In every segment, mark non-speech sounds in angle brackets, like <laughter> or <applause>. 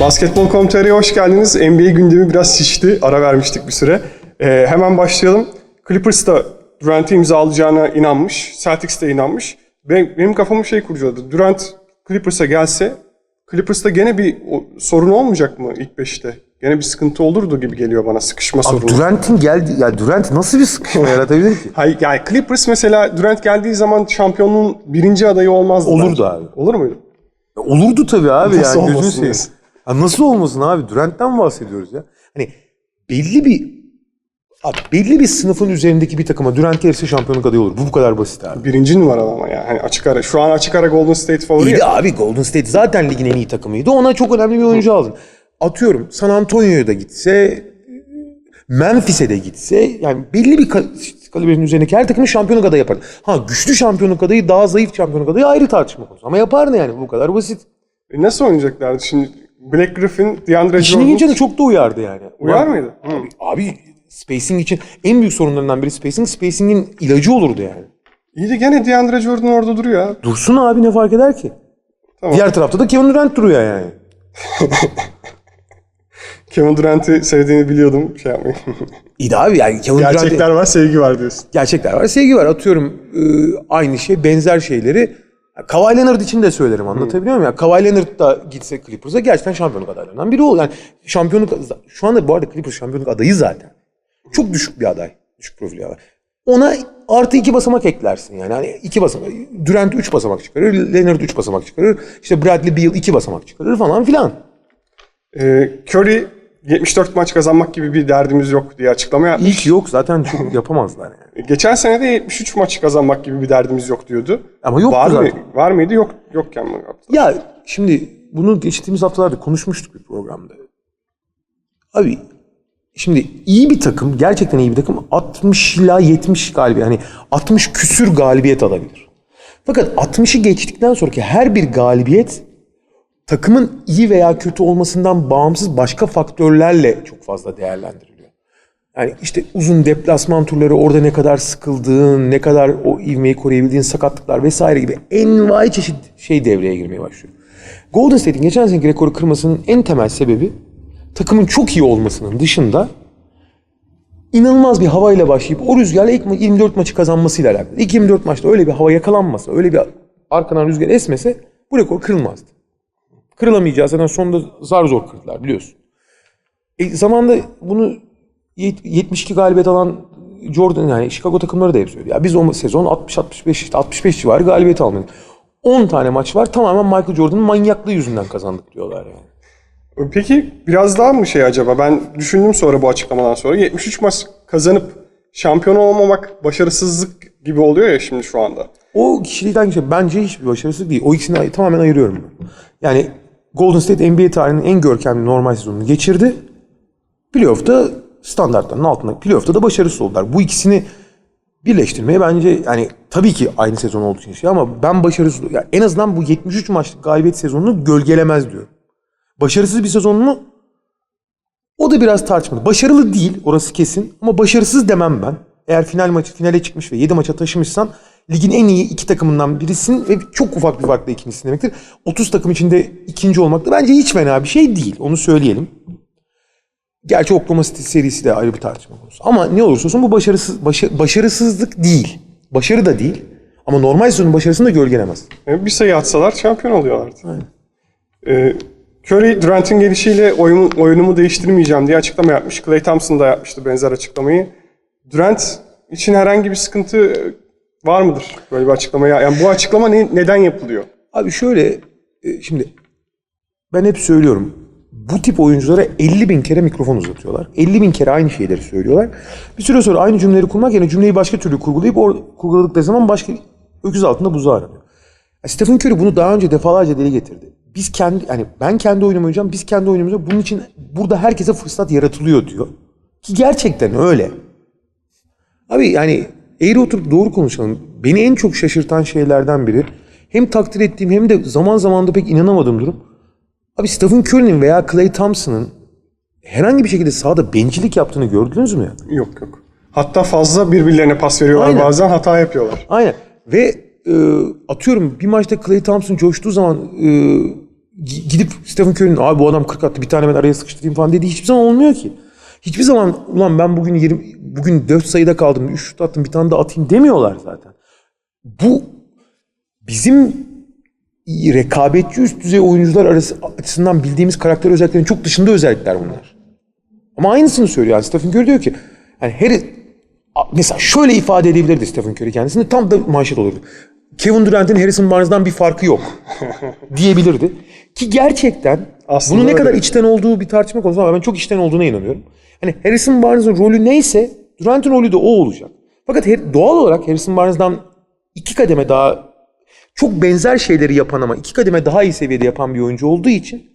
Basketbol.com.tr'ye hoş geldiniz. NBA gündemi biraz şişti. Ara vermiştik bir süre. Ee, hemen başlayalım. Clippers da Durant'i imzalayacağına inanmış. Celtics de inanmış. Benim, benim kafamı şey kurcaladı. Durant Clippers'a gelse Clippers'ta gene bir sorun olmayacak mı ilk beşte? Gene bir sıkıntı olurdu gibi geliyor bana sıkışma sorunu. Durant'in geldi ya Durant nasıl bir sıkışma <laughs> yaratabilir ki? Hayır, yani Clippers mesela Durant geldiği zaman şampiyonluğun birinci adayı olmazdı. Olurdu bence. abi. Olur muydu? Olurdu tabii abi Nasıl yani gözünü seveyim. Ha, nasıl olmasın abi? Durant'ten bahsediyoruz ya. Hani belli bir abi belli bir sınıfın üzerindeki bir takıma Durant gelirse şampiyonluk adayı olur. Bu bu kadar basit abi. Birinci numaralı ama yani. Hani açık ara. Şu an açık ara Golden State favori İyi ya. de abi Golden State zaten ligin en iyi takımıydı. Ona çok önemli bir oyuncu aldın. Atıyorum San Antonio'ya da gitse Memphis'e de gitse yani belli bir ka- kalibrenin üzerindeki her takımın şampiyonluk adayı yapar. Ha güçlü şampiyonluk adayı daha zayıf şampiyonluk adayı ayrı tartışma konusu. Ama yapardı yani bu kadar basit. E nasıl oynayacaklardı şimdi? Black Griffin, DeAndre İşine Jordan gelince de çok da uyardı yani. uyar mıydı? Hı. Abi spacing için en büyük sorunlarından biri spacing. Spacing'in ilacı olurdu yani. İyi de gene DeAndre Jordan orada duruyor ya. Dursun abi ne fark eder ki? Tamam. Diğer tarafta da Kevin Durant duruyor yani. <laughs> Kevin Durant'i sevdiğini biliyordum. Şey yapmayın. İyi de abi yani Kevin Durant... Gerçekler var, sevgi var diyorsun. Gerçekler var. Sevgi var. Atıyorum e, aynı şey, benzer şeyleri. Kawhi Leonard için de söylerim anlatabiliyor muyum? Ya Kawhi Leonard da gitse Clippers'a gerçekten şampiyonluk adaylarından biri olur. Yani şampiyonluk şu anda bu arada Clippers şampiyonluk adayı zaten. Çok düşük bir aday. Düşük profili aday. Ona artı iki basamak eklersin yani. yani iki basamak. Durant üç basamak çıkarır. Leonard üç basamak çıkarır. İşte Bradley Beal iki basamak çıkarır falan filan. Ee, Curry 74 maç kazanmak gibi bir derdimiz yok diye açıklama yapmış. İlk yok zaten çok <laughs> yapamazlar yani. Geçen sene de 73 maç kazanmak gibi bir derdimiz yok diyordu. Ama yoktu var mı? zaten. Var mıydı? Yok yokken mi yaptı? Ya şimdi bunu geçtiğimiz haftalarda konuşmuştuk bir programda. Abi şimdi iyi bir takım, gerçekten iyi bir takım 60 ila 70 galibiyet yani 60 küsür galibiyet alabilir. Fakat 60'ı geçtikten sonraki her bir galibiyet takımın iyi veya kötü olmasından bağımsız başka faktörlerle çok fazla değerlendiriliyor. Yani işte uzun deplasman turları orada ne kadar sıkıldığın, ne kadar o ivmeyi koruyabildiğin sakatlıklar vesaire gibi envai çeşit şey devreye girmeye başlıyor. Golden State'in geçen seneki rekoru kırmasının en temel sebebi takımın çok iyi olmasının dışında inanılmaz bir havayla başlayıp o rüzgarla ilk ma- 24 maçı kazanmasıyla alakalı. İlk 24 maçta öyle bir hava yakalanmasa, öyle bir arkadan rüzgar esmese bu rekor kırılmazdı. Kırılamayacağı zaten sonunda zar zor kırdılar biliyorsun. E, zamanda bunu yet- 72 galibiyet alan Jordan yani Chicago takımları da hep söylüyor. Ya biz o sezon 60-65 işte 65 civarı galibiyet almadık. 10 tane maç var tamamen Michael Jordan'ın manyaklığı yüzünden kazandık diyorlar yani. Peki biraz daha mı şey acaba? Ben düşündüm sonra bu açıklamadan sonra. 73 maç kazanıp şampiyon olmamak başarısızlık gibi oluyor ya şimdi şu anda. O kişilikten kişiye bence hiçbir başarısızlık değil. O ikisini tamamen ayırıyorum ben. Yani Golden State NBA tarihinin en görkemli normal sezonunu geçirdi. Playoff'ta standartların altında. Playoff'ta da başarısız oldular. Bu ikisini birleştirmeye bence yani tabii ki aynı sezon olduğu için şey ama ben başarısız yani en azından bu 73 maçlık galibiyet sezonunu gölgelemez diyorum. Başarısız bir sezonunu o da biraz tartışmalı. Başarılı değil orası kesin ama başarısız demem ben. Eğer final maçı finale çıkmış ve 7 maça taşımışsan ligin en iyi iki takımından birisin ve çok ufak bir farkla ikincisin demektir. 30 takım içinde ikinci olmak da bence hiç fena bir şey değil. Onu söyleyelim. Gerçi Oklahoma City serisi de ayrı bir tartışma konusu. Ama ne olursa olsun bu başarısız, başa- başarısızlık değil. Başarı da değil. Ama normal sezonun başarısını da gölgelemez. Yani bir sayı atsalar şampiyon oluyorlardı. Ee, Curry Durant'in gelişiyle oyumu, oyunumu değiştirmeyeceğim diye açıklama yapmış. Klay Thompson da yapmıştı benzer açıklamayı. Durant için herhangi bir sıkıntı e, var mıdır böyle bir açıklamaya? Yani bu açıklama ne- neden yapılıyor? Abi şöyle e, şimdi ben hep söylüyorum. Bu tip oyunculara 50 bin kere mikrofon uzatıyorlar. 50 bin kere aynı şeyleri söylüyorlar. Bir süre sonra aynı cümleleri kurmak yerine cümleyi başka türlü kurgulayıp or kurguladıkları zaman başka öküz altında buzağı aranıyor. Ya Stephen Curry bunu daha önce defalarca dile getirdi. Biz kendi yani ben kendi oyunumu oynayacağım. Biz kendi oyunumuzu bunun için burada herkese fırsat yaratılıyor diyor. Ki gerçekten öyle. Abi yani eğri oturup doğru konuşalım. Beni en çok şaşırtan şeylerden biri hem takdir ettiğim hem de zaman zaman da pek inanamadığım durum. Abi Stephen Curry'nin veya Klay Thompson'ın herhangi bir şekilde sahada bencillik yaptığını gördünüz mü ya? Yok yok. Hatta fazla birbirlerine pas veriyorlar Aynen. bazen hata yapıyorlar. Aynen. Ve e, atıyorum bir maçta Klay Thompson coştuğu zaman e, gi- gidip Stephen Curry'nin abi bu adam 40 attı bir tane ben araya sıkıştırayım falan dediği hiçbir zaman olmuyor ki. Hiçbir zaman ulan ben bugün 20 bugün 4 sayıda kaldım 3 şut attım bir tane de atayım demiyorlar zaten. Bu bizim rekabetçi üst düzey oyuncular arası açısından bildiğimiz karakter özelliklerinin çok dışında özellikler bunlar. Ama aynısını söylüyor. Yani Stephen Curry diyor ki yani her mesela şöyle ifade edebilirdi Stephen Curry kendisini tam da manşet olurdu. Kevin Durant'in Harrison Barnes'dan bir farkı yok <laughs> diyebilirdi. Ki gerçekten Aslında bunun ne öyle. kadar içten olduğu bir tartışma konusu ama ben çok içten olduğuna inanıyorum. Hani Harrison Barnes'ın rolü neyse Durant'in rolü de o olacak. Fakat doğal olarak Harrison Barnes'dan iki kademe daha çok benzer şeyleri yapan ama iki kademe daha iyi seviyede yapan bir oyuncu olduğu için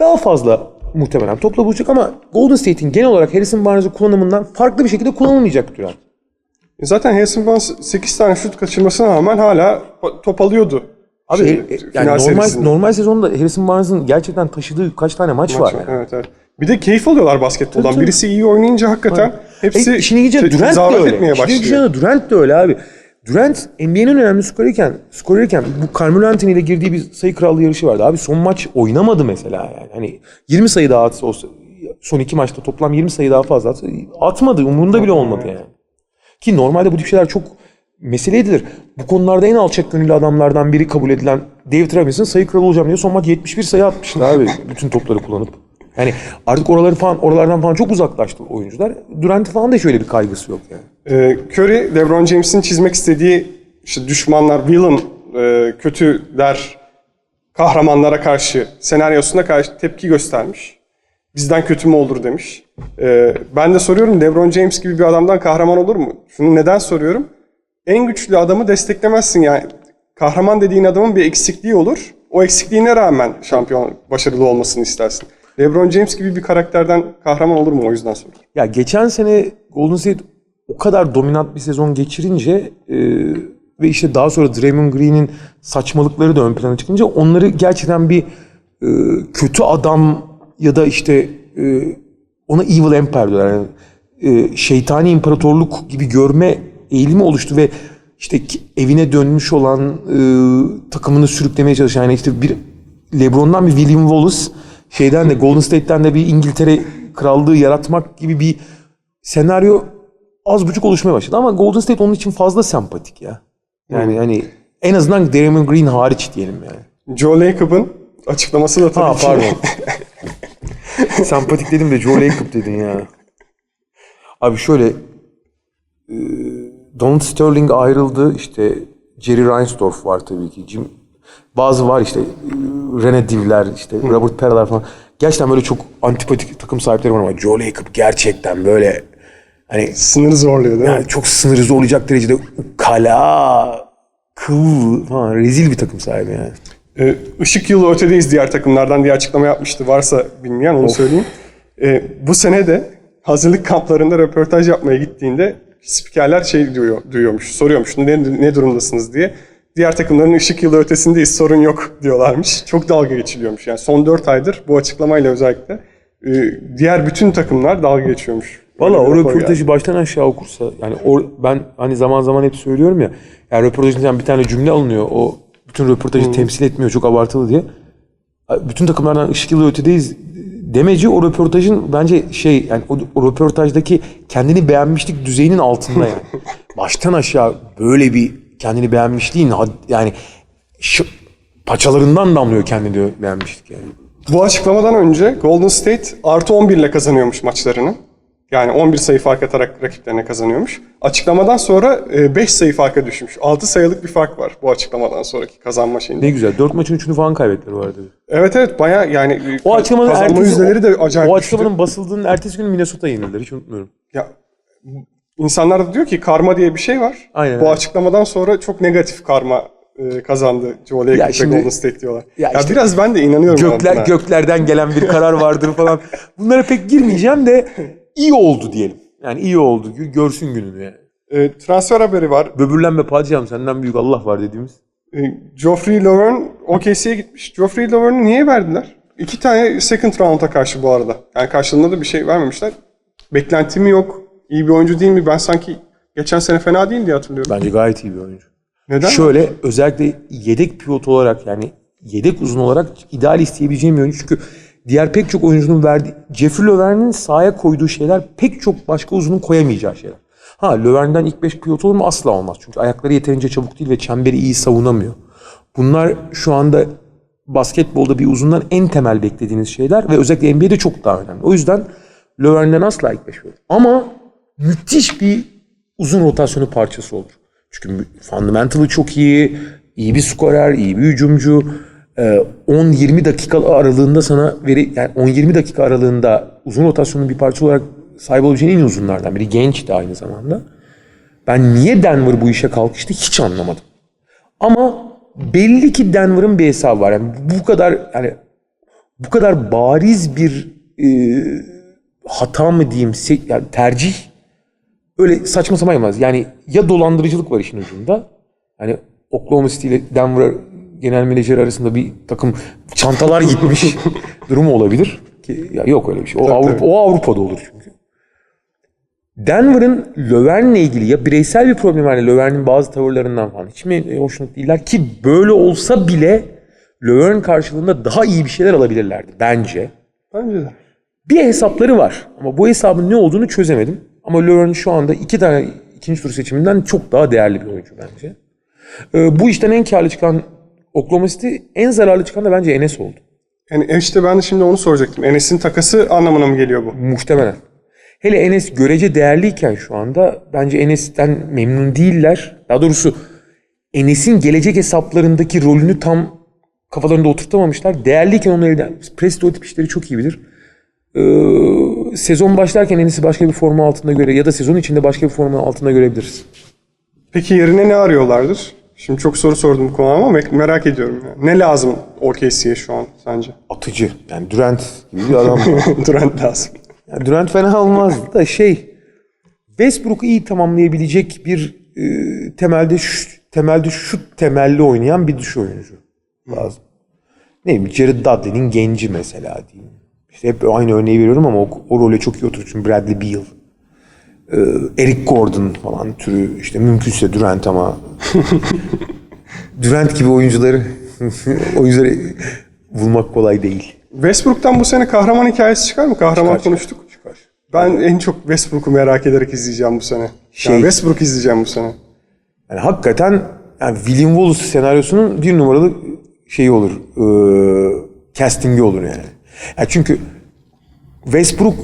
daha fazla muhtemelen topla bulacak ama Golden State'in genel olarak Harrison Barnes'ın kullanımından farklı bir şekilde kullanılmayacak Durant. Zaten Harrison Barnes 8 tane şut kaçırmasına rağmen hala top alıyordu. Abi Şey, e- e- yani normal serisinde. normal sezonda Harrison Barnes'ın gerçekten taşıdığı kaç tane maç, var. Maç yani. Evet evet. Bir de keyif alıyorlar basketboldan. tabii. Birisi iyi oynayınca hakikaten hepsi E, işine gelince te- Durant de tezahürat öyle. etmeye başlıyor. gelince Durant de öyle abi. Durant NBA'nin önemli skorerken, skorerken bu Carmelo Anthony ile girdiği bir sayı krallığı yarışı vardı. Abi son maç oynamadı mesela yani. Hani 20 sayı daha atsa olsa son iki maçta toplam 20 sayı daha fazla atsa atmadı. Umurunda bile olmadı yani. Ki normalde bu tip şeyler çok mesele edilir. Bu konularda en alçak gönüllü adamlardan biri kabul edilen David Robinson sayı kralı olacağım diye son maç 71 sayı atmıştı abi <laughs> bütün topları kullanıp. Yani artık oraları falan oralardan falan çok uzaklaştı oyuncular. Durant falan da şöyle bir kaygısı yok yani. Ee, Curry, LeBron James'in çizmek istediği işte düşmanlar, villain, e, kötüler, kahramanlara karşı senaryosuna karşı tepki göstermiş. Bizden kötü mü olur demiş. Ee, ben de soruyorum LeBron James gibi bir adamdan kahraman olur mu? Şunu neden soruyorum? En güçlü adamı desteklemezsin yani. Kahraman dediğin adamın bir eksikliği olur. O eksikliğine rağmen şampiyon başarılı olmasını istersin. LeBron James gibi bir karakterden kahraman olur mu o yüzden soruyorum. Ya geçen sene Golden State o kadar dominant bir sezon geçirince e, ve işte daha sonra Draymond Green'in saçmalıkları da ön plana çıkınca onları gerçekten bir e, kötü adam ya da işte e, ona evil empire diyorlar. Yani, e, şeytani imparatorluk gibi görme eğilimi oluştu ve işte evine dönmüş olan e, takımını sürüklemeye çalışan yani işte bir LeBron'dan bir William Wallace şeyden de Golden State'ten de bir İngiltere krallığı yaratmak gibi bir senaryo az buçuk oluşmaya başladı ama Golden State onun için fazla sempatik ya. Yani hani en azından Draymond Green hariç diyelim yani. Joe Lacob'un açıklaması da tabii Ha ki. pardon. <laughs> sempatik dedim de Joe Lacob dedin ya. Abi şöyle e, Donald Sterling ayrıldı işte Jerry Reinsdorf var tabii ki. Jim, bazı var işte e, Rene Divler işte Robert Pera'lar falan. Gerçekten böyle çok antipatik takım sahipleri var ama Joe Lacob gerçekten böyle hani Sınırı zorluyor değil mi? yani çok sınırı zorlayacak derecede kala, kıl falan rezil bir takım sahibi yani. Ee, ışık yılı ötedeyiz diğer takımlardan diye açıklama yapmıştı. Varsa bilmeyen onu söyleyeyim. Ee, bu sene de hazırlık kamplarında röportaj yapmaya gittiğinde spikerler şey diyor, duyuyormuş, soruyormuş ne, ne durumdasınız diye. Diğer takımların ışık yılı ötesindeyiz sorun yok diyorlarmış. Çok dalga geçiliyormuş. Yani son 4 aydır bu açıklamayla özellikle e, diğer bütün takımlar dalga geçiyormuş. Valla o röportajı geldi. baştan aşağı okursa yani o, ben hani zaman zaman hep söylüyorum ya yani röportajından bir tane cümle alınıyor o bütün röportajı temsil etmiyor çok abartılı diye. Bütün takımlardan ışık yılı ötedeyiz demeci o röportajın bence şey yani o, o röportajdaki kendini beğenmişlik düzeyinin altında yani. <laughs> baştan aşağı böyle bir kendini beğenmişliğin had- yani şu, paçalarından damlıyor kendini beğenmişlik yani. Bu açıklamadan önce Golden State artı 11 ile kazanıyormuş maçlarını. Yani 11 sayı fark atarak rakiplerine kazanıyormuş. Açıklamadan sonra 5 sayı farka düşmüş. 6 sayılık bir fark var bu açıklamadan sonraki kazanma şeyinde. Ne güzel. Dört maçın üçünü falan kaybettiler bu arada. Evet evet baya yani e, O açıklamanın kazanma ertesi, yüzdeleri de acayip o düştü. açıklamanın basıldığının ertesi gün Minnesota yenildiler. Hiç unutmuyorum. Ya, insanlar da diyor ki karma diye bir şey var. Aynen, bu evet. açıklamadan sonra çok negatif karma e, kazandı Joe Lacob ve şimdi- Golden State diyorlar. Ya Ya, işte biraz ben de inanıyorum. Gökler göklerden gelen bir karar vardır falan. Bunlara pek girmeyeceğim de iyi oldu diyelim. Yani iyi oldu. Gö- Görsün gününü yani. E, transfer haberi var. Böbürlenme padişahım senden büyük Allah var dediğimiz. E, Geoffrey Laverne OKC'ye gitmiş. Geoffrey Laverne'ı niye verdiler? İki tane second round'a karşı bu arada. Yani karşılığında da bir şey vermemişler. Beklenti mi yok? İyi bir oyuncu değil mi? Ben sanki geçen sene fena değil diye hatırlıyorum. Bence gayet iyi bir oyuncu. Neden? Şöyle özellikle yedek pivot olarak yani yedek uzun olarak ideal isteyebileceğim bir oyuncu. Çünkü diğer pek çok oyuncunun verdiği Jeffrey Löwen'in sahaya koyduğu şeyler pek çok başka uzunun koyamayacağı şeyler. Ha Löwen'den ilk 5 pivot olur mu? Asla olmaz. Çünkü ayakları yeterince çabuk değil ve çemberi iyi savunamıyor. Bunlar şu anda basketbolda bir uzundan en temel beklediğiniz şeyler ve özellikle NBA'de çok daha önemli. O yüzden Löwen'den asla ilk 5 pivot. Ama müthiş bir uzun rotasyonu parçası olur. Çünkü fundamental'ı çok iyi, iyi bir skorer, iyi bir hücumcu. Ee, 10-20 dakika aralığında sana veri yani 10-20 dakika aralığında uzun rotasyonun bir parça olarak sahip olabileceğin en uzunlardan biri. Genç de aynı zamanda. Ben niye Denver bu işe kalkıştı hiç anlamadım. Ama belli ki Denver'ın bir hesabı var. Yani bu kadar yani bu kadar bariz bir e, hata mı diyeyim, yani tercih öyle saçma sapan yapmaz. Yani ya dolandırıcılık var işin ucunda. Yani Oklahoma City ile Denver genel menajeri arasında bir takım çantalar gitmiş <laughs> durumu olabilir. Ki, ya yok öyle bir şey. O, Tabii, Avrupa, tabii. o Avrupa'da olur çünkü. Denver'ın Löwen'le ilgili ya bireysel bir problem var. Yani Löwen'in bazı tavırlarından falan hiç mi hoşnut değiller ki böyle olsa bile Löwen karşılığında daha iyi bir şeyler alabilirlerdi bence. Bence de. Bir hesapları var ama bu hesabın ne olduğunu çözemedim. Ama Löwen şu anda iki tane ikinci tur seçiminden çok daha değerli bir oyuncu bence. Ee, bu işten en karlı çıkan Oklahoma City en zararlı çıkan da bence Enes oldu. Yani işte ben de şimdi onu soracaktım. Enes'in takası anlamına mı geliyor bu? Muhtemelen. Hele Enes görece değerliyken şu anda bence Enes'ten memnun değiller. Daha doğrusu Enes'in gelecek hesaplarındaki rolünü tam kafalarında oturtamamışlar. Değerliyken onu elden... Presto tip işleri çok iyi bilir. Ee, sezon başlarken Enes'i başka bir forma altında göre ya da sezon içinde başka bir forma altında görebiliriz. Peki yerine ne arıyorlardır? Şimdi çok soru sordum bu konuda ama me- merak ediyorum. Yani. Ne lazım OKC'ye şu an sence? Atıcı. Yani Durant gibi bir adam. <laughs> Durant lazım. Yani Durant fena olmaz da şey Westbrook'u iyi tamamlayabilecek bir e, temelde şu, temelde şut temelli oynayan bir dış oyuncu lazım. Ne bileyim Jared Dudley'nin genci mesela diyeyim. İşte hep aynı örneği veriyorum ama o, o role çok iyi. Çünkü Bradley Beal, Eric Gordon falan türü işte mümkünse Durant ama <laughs> Durant gibi oyuncuları <laughs> oyuncuları bulmak kolay değil. Westbrook'tan bu sene kahraman hikayesi çıkar mı? Kahraman Çıkar, konuştuk. çıkar. Ben en çok Westbrook'u merak ederek izleyeceğim bu sene. Şey- Yani Westbrook izleyeceğim bu sene. Yani hakikaten yani William Wallace senaryosunun bir numaralı şeyi olur. E, castingi olur yani. yani. Çünkü Westbrook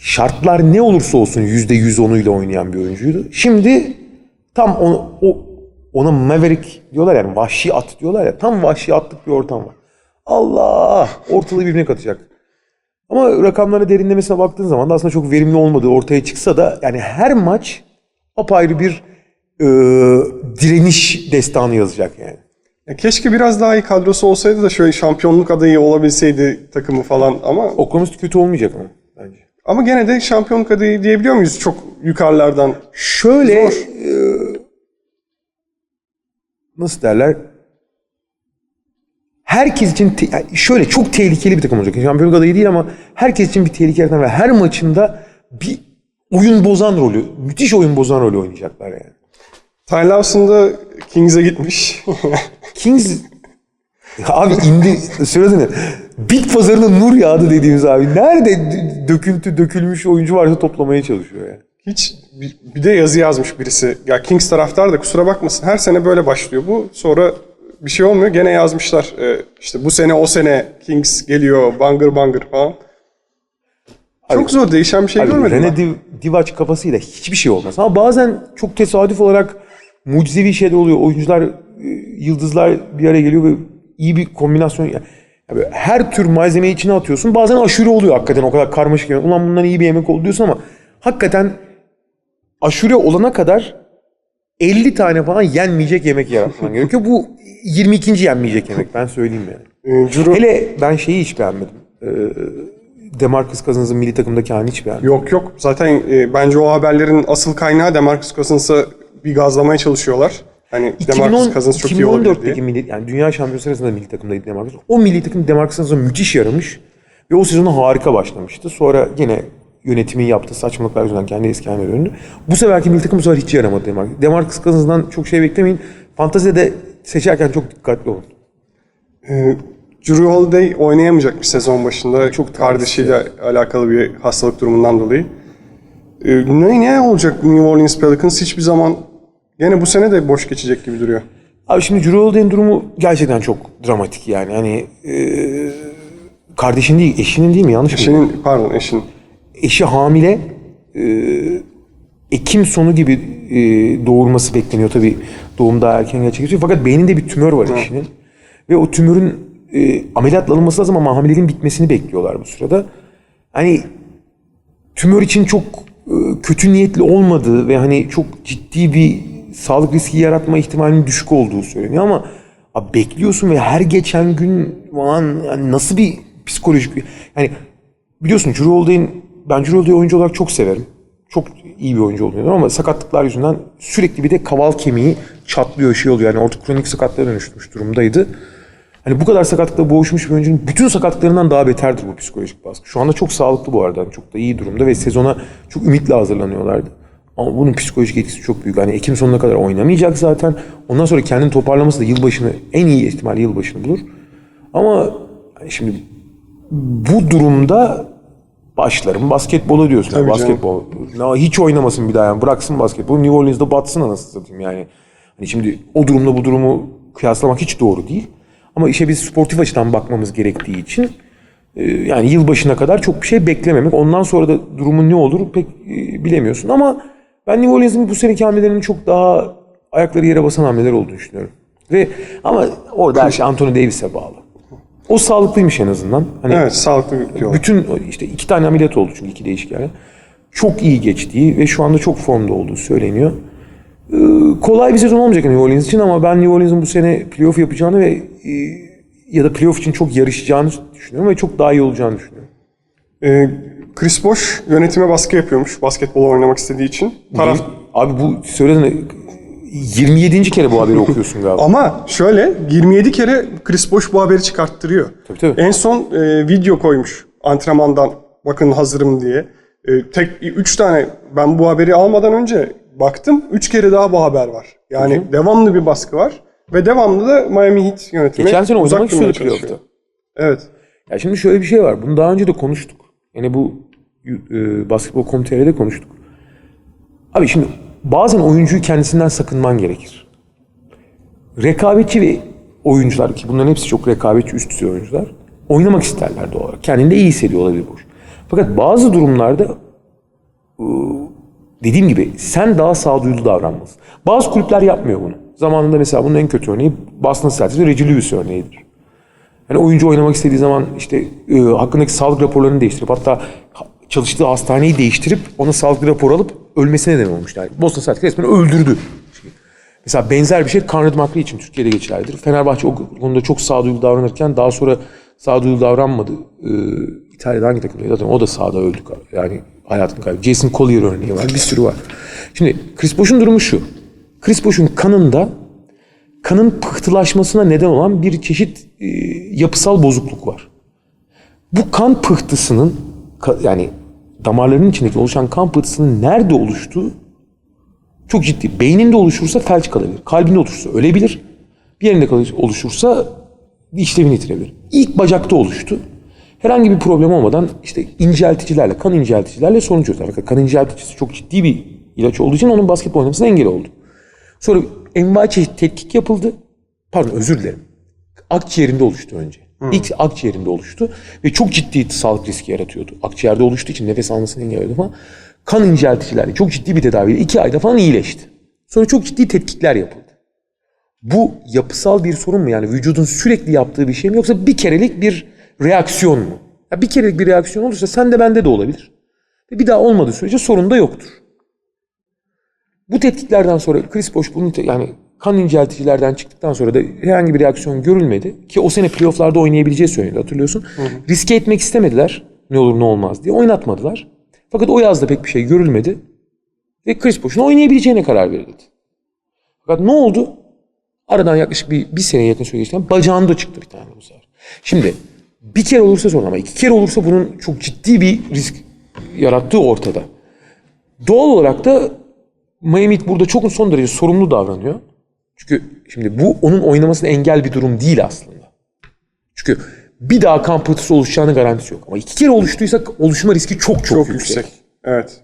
şartlar ne olursa olsun yüzde yüz onuyla oynayan bir oyuncuydu. Şimdi tam onu, o, ona Maverick diyorlar yani vahşi at diyorlar ya. Tam vahşi atlık bir ortam var. Allah! Ortalığı birbirine katacak. Ama rakamlara derinlemesine baktığın zaman da aslında çok verimli olmadığı ortaya çıksa da yani her maç apayrı bir e, direniş destanı yazacak yani. Ya keşke biraz daha iyi kadrosu olsaydı da şöyle şampiyonluk adayı olabilseydi takımı falan ama City kötü olmayacak ama bence. Ama gene de şampiyonluk adayı diyebiliyor muyuz çok yukarılardan? Şöyle Zor. e, nasıl derler? Herkes için te- şöyle çok tehlikeli bir takım olacak. Şampiyonluk adayı değil ama herkes için bir tehlikeli takım ve her maçında bir oyun bozan rolü, müthiş oyun bozan rolü oynayacaklar yani. Ty Lawson da Kings'e gitmiş. Kings <laughs> abi indi söylesene bit pazarına nur yağdı dediğimiz abi. Nerede döküntü dökülmüş oyuncu varsa toplamaya çalışıyor yani. Hiç bir, de yazı yazmış birisi. Ya Kings taraftar da kusura bakmasın her sene böyle başlıyor bu. Sonra bir şey olmuyor gene yazmışlar. Ee, işte bu sene o sene Kings geliyor bangır bangır falan. Çok zor değişen bir şey Abi, görmedim Rene. Div- Divac kafasıyla hiçbir şey olmaz. Ama bazen çok tesadüf olarak mucizevi şeyler oluyor. Oyuncular, e, yıldızlar bir araya geliyor ve iyi bir kombinasyon. Yani her tür malzemeyi içine atıyorsun. Bazen aşure oluyor hakikaten o kadar karmaşık. Yani. Ulan bundan iyi bir yemek oldu diyorsun ama hakikaten aşure olana kadar 50 tane falan yenmeyecek yemek yaratman <laughs> gerekiyor. Bu 22. yenmeyecek yemek ben söyleyeyim yani. Ee, Hele ben şeyi hiç beğenmedim. Ee, Demarcus Cousins'ın milli takımdaki halini hiç beğenmedim. Yok yok zaten e, bence o haberlerin asıl kaynağı Demarcus Cousins'a bir gazlamaya çalışıyorlar. Hani 2010, Demarcus Cousins çok iyi olabilir diye. 2014'teki milli, yani dünya şampiyonu sırasında milli takımdaydı Demarcus. O milli takım Demarcus Cousins'a müthiş yaramış. Ve o sezonu harika başlamıştı. Sonra yine yönetimin yaptığı saçmalıklar yüzünden kendi eski haline döndü. Bu seferki milli takım bu sefer hiç yaramadı Demarcus. Demarcus Cousins'dan çok şey beklemeyin. Fantezide seçerken çok dikkatli olun. Ee, Drew Holiday oynayamayacakmış sezon başında. Çok kardeşiyle alakalı bir hastalık durumundan dolayı. Ee, ne, ne olacak New Orleans Pelicans hiçbir zaman gene bu sene de boş geçecek gibi duruyor. Abi şimdi Holiday'in durumu gerçekten çok dramatik yani. Hani e, kardeşin değil, eşinin değil mi? Yanlış mı? Eşinin, pardon eşin. Eşi hamile. e, Ekim sonu gibi e, doğurması bekleniyor. Tabii doğum daha erken gerçekleşiyor. Fakat beyninde bir tümör var eşinin. Ve o tümörün e, ameliyatla alınması lazım ama hamileliğin bitmesini bekliyorlar bu sırada. Hani tümör için çok e, kötü niyetli olmadığı ve hani çok ciddi bir sağlık riski yaratma ihtimalinin düşük olduğu söyleniyor ama abi bekliyorsun ve her geçen gün falan yani nasıl bir psikolojik yani biliyorsun Drew Holiday'in ben Drew Holiday'i oyuncu olarak çok severim. Çok iyi bir oyuncu olduğunu ama sakatlıklar yüzünden sürekli bir de kaval kemiği çatlıyor şey oluyor. Yani orta kronik sakatlığa dönüşmüş durumdaydı. Hani bu kadar sakatlıkla boğuşmuş bir oyuncunun bütün sakatlıklarından daha beterdir bu psikolojik baskı. Şu anda çok sağlıklı bu arada. Çok da iyi durumda ve sezona çok ümitle hazırlanıyorlardı. Ama bunun psikolojik etkisi çok büyük. Hani Ekim sonuna kadar oynamayacak zaten. Ondan sonra kendini toparlaması da yılbaşını en iyi ihtimalle yılbaşını bulur. Ama şimdi bu durumda başlarım basketbola diyorsun. Tabii basketbol. Ya hiç oynamasın bir daha yani. Bıraksın basketbol. New Orleans'da batsın anasını satayım yani. Hani şimdi o durumda bu durumu kıyaslamak hiç doğru değil. Ama işe biz sportif açıdan bakmamız gerektiği için e, yani yılbaşına kadar çok bir şey beklememek. Ondan sonra da durumun ne olur pek e, bilemiyorsun. Ama ben New Orleans'ın bu seneki hamlelerinin çok daha ayakları yere basan hamleler olduğunu düşünüyorum. Ve ama orada her şey Anthony Davis'e bağlı. O sağlıklıymış en azından. Hani Evet sağlıklı bir bütün işte iki tane ameliyat oldu çünkü iki değişik yani. Çok iyi geçtiği ve şu anda çok formda olduğu söyleniyor. Ee, kolay bir sezon olmayacak New Orleans için ama ben New Orleans'ın bu sene playoff yapacağını ve e, ya da playoff için çok yarışacağını düşünüyorum ve çok daha iyi olacağını düşünüyorum. Ee, Chris Bosh yönetime baskı yapıyormuş basketbol oynamak istediği için. Taraf... Abi bu söylediğin 27. kere bu haberi okuyorsun <laughs> galiba. Ama şöyle 27 kere Chris Bosh bu haberi çıkarttırıyor. Tabii, tabii. En son e, video koymuş antrenmandan bakın hazırım diye. E, tek 3 tane ben bu haberi almadan önce baktım 3 kere daha bu haber var. Yani devamlı bir baskı var ve devamlı da Miami Heat yönetimi Geçen sene oynamak istiyordu playoff'ta. Evet. Ya şimdi şöyle bir şey var. Bunu daha önce de konuştuk. Yani bu e, basketbol komiterede konuştuk. Abi şimdi bazen oyuncuyu kendisinden sakınman gerekir. Rekabetçi ve oyuncular ki bunların hepsi çok rekabetçi üst düzey oyuncular oynamak isterler doğal olarak. Kendini de iyi hissediyor olabilir bu. Fakat bazı durumlarda e, dediğim gibi sen daha sağduyulu davranmalısın. Bazı kulüpler yapmıyor bunu. Zamanında mesela bunun en kötü örneği Boston Celtics ve Reggie Lewis örneğidir. Yani oyuncu oynamak istediği zaman işte e, hakkındaki sağlık raporlarını değiştirip hatta ha- çalıştığı hastaneyi değiştirip ona sağlık raporu alıp ölmesine neden olmuşlar. Yani Boston Celtics resmen öldürdü. Mesela benzer bir şey Conrad McRae için Türkiye'de geçerlidir. Fenerbahçe o konuda çok sağduyulu davranırken daha sonra sağduyulu davranmadı. Ee, İtalya'da hangi takımdaydı? Zaten o da sahada öldü. Yani hayatını kaybetti. Jason Collier örneği var. Bir sürü var. Şimdi Chris Bosh'un durumu şu. Chris Bosh'un kanında kanın pıhtılaşmasına neden olan bir çeşit e, yapısal bozukluk var. Bu kan pıhtısının yani damarlarının içindeki oluşan kan pıhtısının nerede oluştuğu çok ciddi. Beyninde oluşursa felç kalabilir. Kalbinde oluşursa ölebilir. Bir yerinde oluşursa işlevini yitirebilir. İlk bacakta oluştu. Herhangi bir problem olmadan işte incelticilerle, kan incelticilerle sorun çözdüler. Fakat kan incelticisi çok ciddi bir ilaç olduğu için onun basketbol oynamasına engel oldu. Sonra envai çeşit tetkik yapıldı. Pardon özür dilerim. Akciğerinde oluştu önce. İlk akciğerinde oluştu ve çok ciddi sağlık riski yaratıyordu. Akciğerde oluştuğu için nefes almasını engelliyordu falan. Kan incelticilerle çok ciddi bir tedaviyle iki ayda falan iyileşti. Sonra çok ciddi tetkikler yapıldı. Bu yapısal bir sorun mu? Yani vücudun sürekli yaptığı bir şey mi yoksa bir kerelik bir reaksiyon mu? Ya bir kerelik bir reaksiyon olursa sende bende de olabilir. Ve bir daha olmadığı sürece sorun da yoktur. Bu tetkiklerden sonra Chris Bosh bunu yani kan incelticilerden çıktıktan sonra da herhangi bir reaksiyon görülmedi. Ki o sene playofflarda oynayabileceği söyleniyordu hatırlıyorsun. Riske etmek istemediler ne olur ne olmaz diye oynatmadılar. Fakat o yazda pek bir şey görülmedi. Ve Chris Bosh'un oynayabileceğine karar verildi. Fakat ne oldu? Aradan yaklaşık bir, bir sene yakın süre geçti. Bacağında çıktı bir tane bu sefer. Şimdi bir kere olursa sorun ama iki kere olursa bunun çok ciddi bir risk yarattığı ortada. Doğal olarak da Miami burada çok son derece sorumlu davranıyor. Çünkü şimdi bu onun oynamasına engel bir durum değil aslında. Çünkü bir daha kan pıhtısı oluşacağının garantisi yok. Ama iki kere oluştuysa oluşma riski çok çok, Çok yüksek. yüksek. Evet.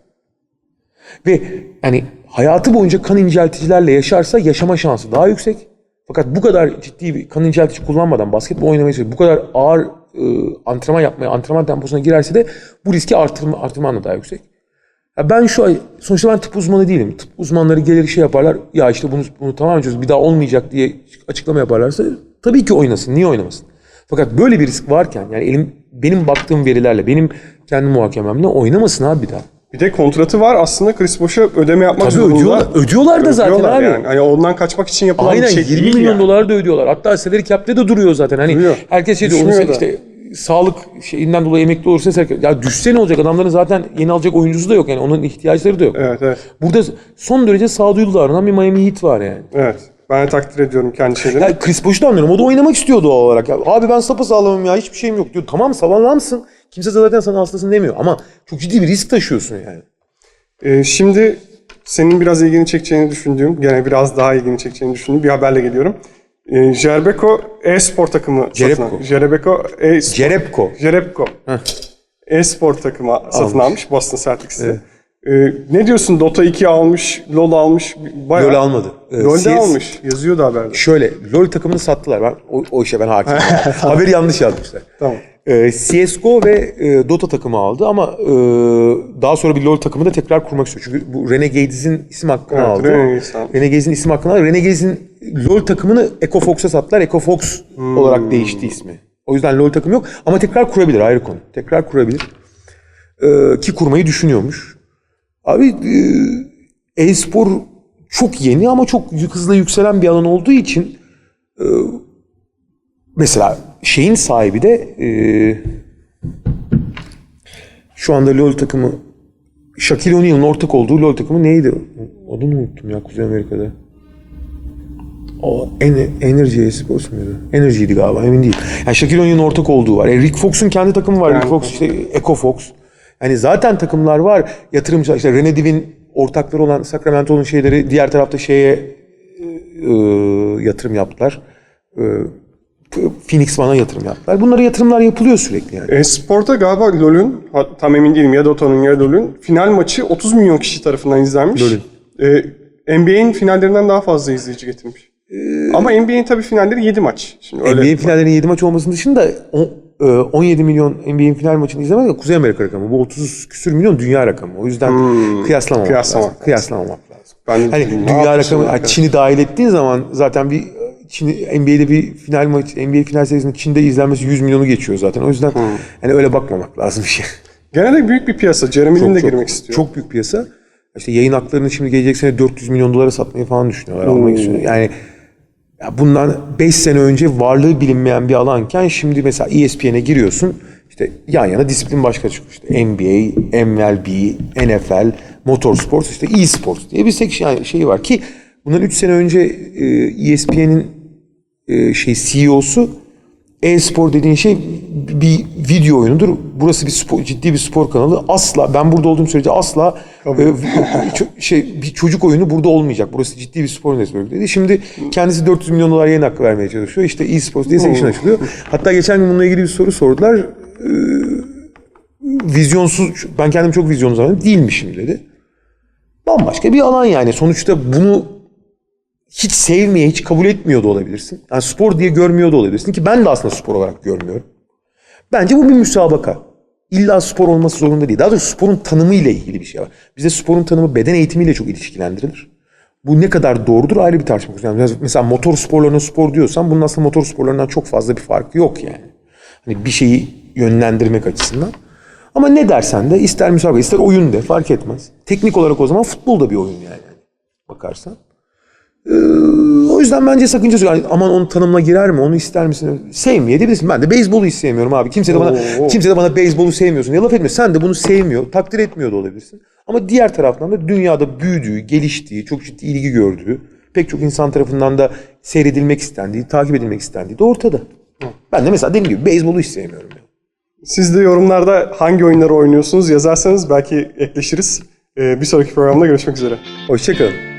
Ve yani hayatı boyunca kan incelticilerle yaşarsa yaşama şansı daha yüksek. Fakat bu kadar ciddi bir kan inceltici kullanmadan basketbol oynamayı bu kadar ağır e, antrenman yapmaya, antrenman temposuna girerse de bu riski artırma, artırman da daha yüksek. Ya ben şu ay, sonuçta ben tıp uzmanı değilim. Tıp uzmanları gelir şey yaparlar, ya işte bunu, bunu tamamen çöz, bir daha olmayacak diye açıklama yaparlarsa tabii ki oynasın, niye oynamasın? Fakat böyle bir risk varken yani elim benim baktığım verilerle, benim kendi muhakememle oynamasın abi bir daha. Bir de kontratı var aslında Chris Bosh'a ödeme yapmak Tabii zorunda. ödüyorlar, ödüyorlar da zaten Ödüyorlar abi. Yani. Hani ondan kaçmak için yapılan Aynen bir şey 20 değil milyon yani. dolar da ödüyorlar. Hatta salary cap'te de duruyor zaten. Hani Duruyor. herkes şey diyor Düşmüyor işte sağlık şeyinden dolayı emekli olursa sen- ya düşse ne olacak? Adamların zaten yeni alacak oyuncusu da yok yani onun ihtiyaçları da yok. Evet evet. Burada son derece sağduyulu davranan bir Miami Heat var yani. Evet. Ben de takdir ediyorum kendi şeylerini. Ya Chris Bosh'u da anlıyorum. O da oynamak istiyor doğal olarak. Ya, abi ben sapasağlamım ya hiçbir şeyim yok diyor. Tamam sağlamsın. Kimse zaten sana hastasın demiyor. Ama çok ciddi bir risk taşıyorsun yani. Ee, şimdi senin biraz ilgini çekeceğini düşündüğüm, gene biraz daha ilgini çekeceğini düşündüğüm bir haberle geliyorum. Ee, Jerebeko e-spor takımı Jerebko. satın almış. Jerebeko e Jerebko. Jerebko. E-spor takımı satın almış Boston Celtics'i. Ee, ne diyorsun? Dota 2 almış, LoL almış. Bayağı. LoL almadı. Ee, LoL'de CS almış. Yazıyordu haberde. Şöyle LoL takımını sattılar. Ben o, o işe ben hakimim. <laughs> Haberi yanlış yazmışlar. Tamam. Ee, CSGO ve e, Dota takımı aldı ama e, daha sonra bir LoL takımı da tekrar kurmak istiyor. Çünkü bu Renegades'in isim hakkını Evet, aldı. Renegades aldı. Renegades'in isim hakkını aldı. Renegades'in LoL takımını Echo Fox'a sattılar. Echo Fox Hmm. olarak değişti ismi. O yüzden LoL takımı yok ama tekrar kurabilir ayrı konu. Tekrar kurabilir. Ee, ki kurmayı düşünüyormuş. Abi e, e-spor çok yeni ama çok hızla yükselen bir alan olduğu için e, mesela şeyin sahibi de e, şu anda LoL takımı Shaquille O'Neal'ın ortak olduğu LoL takımı neydi? Adını unuttum ya Kuzey Amerika'da. O en, Energy Sports muydu? Energy'ydi galiba emin değilim. Yani Shaquille O'Neal'ın ortak olduğu var. E, Rick Fox'un kendi takımı var. Rick Fox işte Echo Fox. Yani zaten takımlar var. Yatırımcı işte Rene Div'in ortakları olan Sacramento'nun şeyleri diğer tarafta şeye e, yatırım yaptılar. E, Phoenix One'a yatırım yaptılar. Bunlara yatırımlar yapılıyor sürekli yani. E-spor'da galiba LoL'ün, tam emin değilim ya Dota'nın ya LoL'ün final maçı 30 milyon kişi tarafından izlenmiş. LoL'ün. Ee, NBA'in finallerinden daha fazla izleyici getirmiş. Ama NBA'in tabii finalleri 7 maç. Şimdi öyle NBA finallerinin 7 maç olmasının dışında on- e, 17 milyon NBA'in final maçını izlemek de Kuzey Amerika rakamı. Bu 30 küsür milyon dünya rakamı. O yüzden kıyaslamamak, kıyaslamak lazım. Kıyaslamamak lazım. Ben de Hani dedim, ne dünya rakamı, arkadaş? Çin'i dahil ettiğin zaman zaten bir Çin, NBA'de bir final maç, NBA final serisinin Çin'de izlenmesi 100 milyonu geçiyor zaten. O yüzden hani öyle bakmamak lazım bir şey. Gene de büyük bir piyasa. Jeremy Lin de çok, girmek istiyor. Çok büyük piyasa. İşte yayın haklarını şimdi gelecek sene 400 milyon dolara satmayı falan düşünüyorlar. Almak istiyorlar. Yani ya bundan 5 sene önce varlığı bilinmeyen bir alanken şimdi mesela E ESPN'e giriyorsun. İşte yan yana disiplin başka çıkıyor. İşte NBA, MLB, NFL, motorsport, işte e-sports diye bir section şeyi var ki bundan 3 sene önce e, ESPN'in e, şey CEO'su e-spor dediğin şey bir video oyunudur. Burası bir spor, ciddi bir spor kanalı. Asla ben burada olduğum sürece asla e, <laughs> şey bir çocuk oyunu burada olmayacak. Burası ciddi bir spor network dedi. Şimdi kendisi 400 milyon dolar yayın hakkı vermeye çalışıyor. İşte e-sports diye section açılıyor. Hatta geçen gün bununla ilgili bir soru sordular. E, vizyonsuz ben kendim çok vizyonlu zannediyorum. Değilmişim dedi. Bambaşka bir alan yani. Sonuçta bunu hiç sevmeye, hiç kabul etmiyor da olabilirsin. Yani spor diye görmüyor da olabilirsin ki ben de aslında spor olarak görmüyorum. Bence bu bir müsabaka. İlla spor olması zorunda değil. Daha doğrusu sporun tanımı ile ilgili bir şey var. Bizde sporun tanımı beden eğitimiyle çok ilişkilendirilir. Bu ne kadar doğrudur ayrı bir tartışma. Yani mesela motor sporlarına spor diyorsan bunun aslında motor sporlarından çok fazla bir farkı yok yani. Hani bir şeyi yönlendirmek açısından. Ama ne dersen de ister müsabaka ister oyun de fark etmez. Teknik olarak o zaman futbol da bir oyun yani. Bakarsan. O yüzden bence sakıncası yok. Yani aman onu tanımla girer mi? Onu ister misin? Sevmeyebilirsin. Ben de beyzbolu hiç sevmiyorum abi. Kimse de bana Oo. kimse de bana beyzbolu sevmiyorsun diye laf etmiyor. Sen de bunu sevmiyor, takdir etmiyor da olabilirsin. Ama diğer taraftan da dünyada büyüdüğü, geliştiği, çok ciddi ilgi gördüğü, pek çok insan tarafından da seyredilmek istendiği, takip edilmek istendiği de ortada. Ben de mesela dediğim gibi beyzbolu hiç sevmiyorum. Yani. Siz de yorumlarda hangi oyunları oynuyorsunuz yazarsanız belki ekleşiriz. Ee, bir sonraki programda görüşmek üzere. Hoşçakalın.